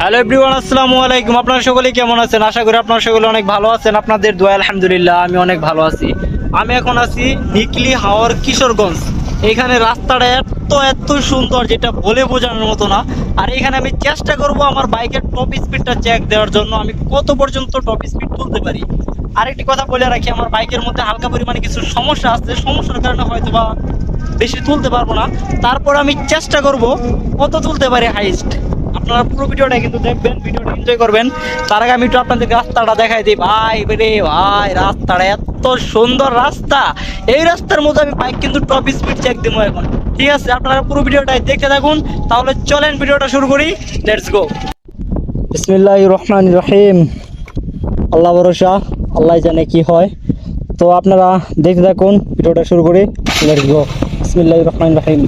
Hello everyone আসসালামু আলাইকুম। আপনারা সকলে কেমন আছেন? আশা করি আপনারা সকলে অনেক ভালো আছেন। আপনাদের দোয়া, আলহামদুলিল্লাহ, আমি অনেক ভালো আছি। আমি এখন আছি নিকলি হাওয়ার কিশোরগঞ্জ। এখানে রাস্তাটা এত এত সুন্দর যেটা বলে বোঝানোর মতো না। আর এখানে আমি চেষ্টা করব আমার বাইকের টপ স্পিডটা চেক দেওয়ার জন্য। আমি কত পর্যন্ত টপ স্পিড তুলতে পারি? আরেকটি কথা বলে রাখি, আমার বাইকের মধ্যে হালকা পরিমাণে কিছু সমস্যা আছে। সমস্যার কারণে হয়তো বা বেশি তুলতে পারব না। তারপর আমি চেষ্টা করব কত তুলতে পারি হাইস্ট আপনারা পুরো ভিডিওটা কিন্তু দেখবেন, ভিডিওটা এনজয় করবেন। তার আগে আমি একটু আপনাদের রাস্তাটা দেখাই দিই। ভাই রে ভাই, রাস্তাটা এত সুন্দর রাস্তা। এই রাস্তার মধ্যে আমি বাইক কিন্তু টপ স্পিড চেক দিব এখন। ঠিক আছে, আপনারা পুরো ভিডিওটা দেখতে থাকুন। তাহলে চলেন ভিডিওটা শুরু করি। লেটস গো বিসমিল্লাহ রহমান রহিম। আল্লাহ ভরসা, আল্লাহ জানে কি হয়। তো আপনারা দেখতে থাকুন, ভিডিওটা শুরু করি। লেটস গো বিসমিল্লাহ রহমান রহিম।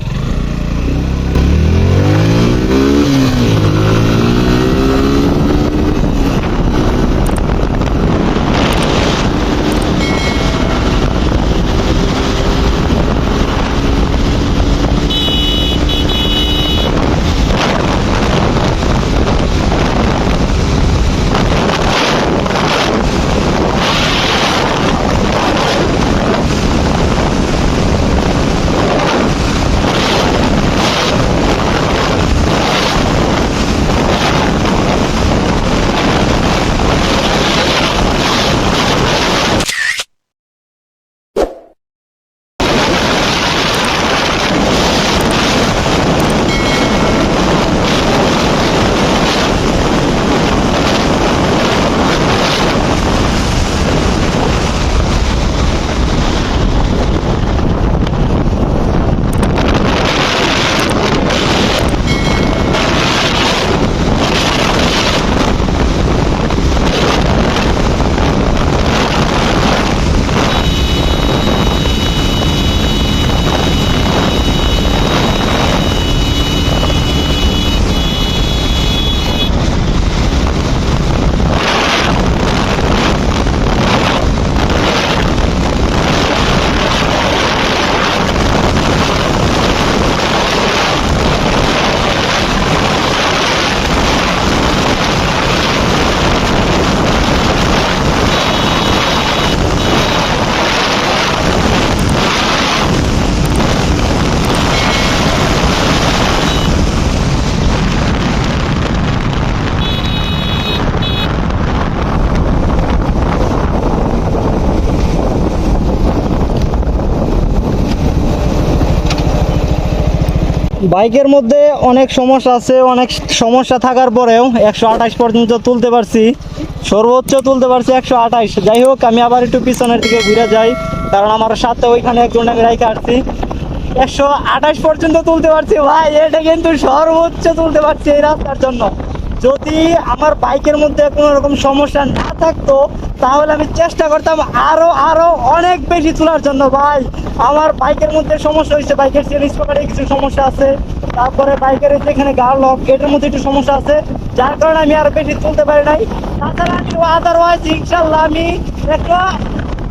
বাইকের মধ্যে অনেক সমস্যা আছে, অনেক সমস্যা থাকার পরেও একশো আঠাশ পর্যন্ত তুলতে পারছি। সর্বোচ্চ তুলতে পারছি একশো আঠাশ। যাই হোক, আমি আবার একটু পিছনের দিকে ঘুরে যাই, কারণ আমার সাথে ওইখানে একজন আমি রাইকে আসছি। একশো আঠাশ পর্যন্ত তুলতে পারছি। ভাই, এটা কিন্তু সর্বোচ্চ তুলতে পারছি এই রাস্তার জন্য। যদি আমার বাইকের মধ্যে কোনো রকম সমস্যা না থাকতো, তাহলে আমি চেষ্টা করতাম আরও আরও অনেক বেশি তোলার জন্য। ভাই, আমার বাইকের মধ্যে সমস্যা হয়েছে। বাইকের চেন স্পকারে কিছু সমস্যা আছে, তারপরে বাইকের যেখানে গার লক এটার মধ্যে একটু সমস্যা আছে, যার কারণে আমি আরও বেশি তুলতে পারি নাই। তাছাড়া আমি আদারওয়াইজ ইনশাল্লাহ আমি একটা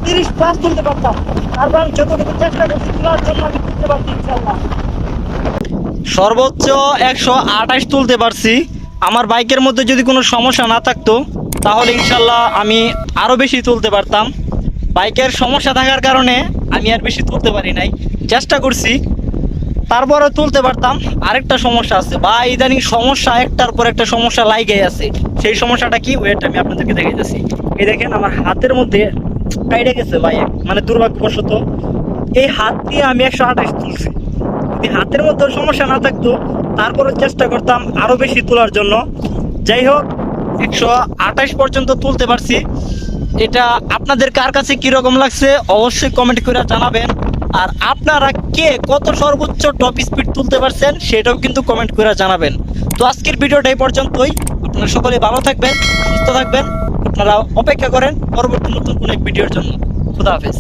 তিরিশ প্লাস তুলতে পারতাম। তারপর আমি যতটুকু চেষ্টা করছি তোলার জন্য আমি তুলতে পারছি ইনশাল্লাহ সর্বোচ্চ একশো আঠাশ তুলতে পারছি। আমার বাইকের মধ্যে যদি কোনো সমস্যা না থাকতো, তাহলে ইনশাল্লাহ আমি আরও বেশি তুলতে পারতাম। বাইকের সমস্যা থাকার কারণে আমি আর বেশি তুলতে পারি নাই। চেষ্টা করছি তারপরে তুলতে পারতাম। আরেকটা সমস্যা আছে। বা ইদানিং সমস্যা, একটার পর একটা সমস্যা লাইগে আছে। সেই সমস্যাটা কি? ওয়েট আমি আপনাদেরকে দেখাইতেছি। এই দেখেন, আমার হাতের মধ্যে কাইডে গেছে ভাই মানে দুর্ভাগ্যবশত। এই হাত দিয়ে আমি একশো আঠাশ তুলছি। যদি হাতের মধ্যে সমস্যা না থাকতো তারপরে চেষ্টা করতাম আরও বেশি তোলার জন্য। যাই হোক, একশো আঠাশ পর্যন্ত তুলতে পারছি। এটা আপনাদের কার কাছে কীরকম লাগছে অবশ্যই কমেন্ট করে জানাবেন। আর আপনারা কে কত সর্বোচ্চ টপ স্পিড তুলতে পারছেন সেটাও কিন্তু কমেন্ট করে জানাবেন। তো আজকের ভিডিওটা এই পর্যন্তই। আপনারা সকলে ভালো থাকবেন, সুস্থ থাকবেন। আপনারা অপেক্ষা করেন পরবর্তী নতুন কোনো এক ভিডিওর জন্য। খুদা হাফেজ।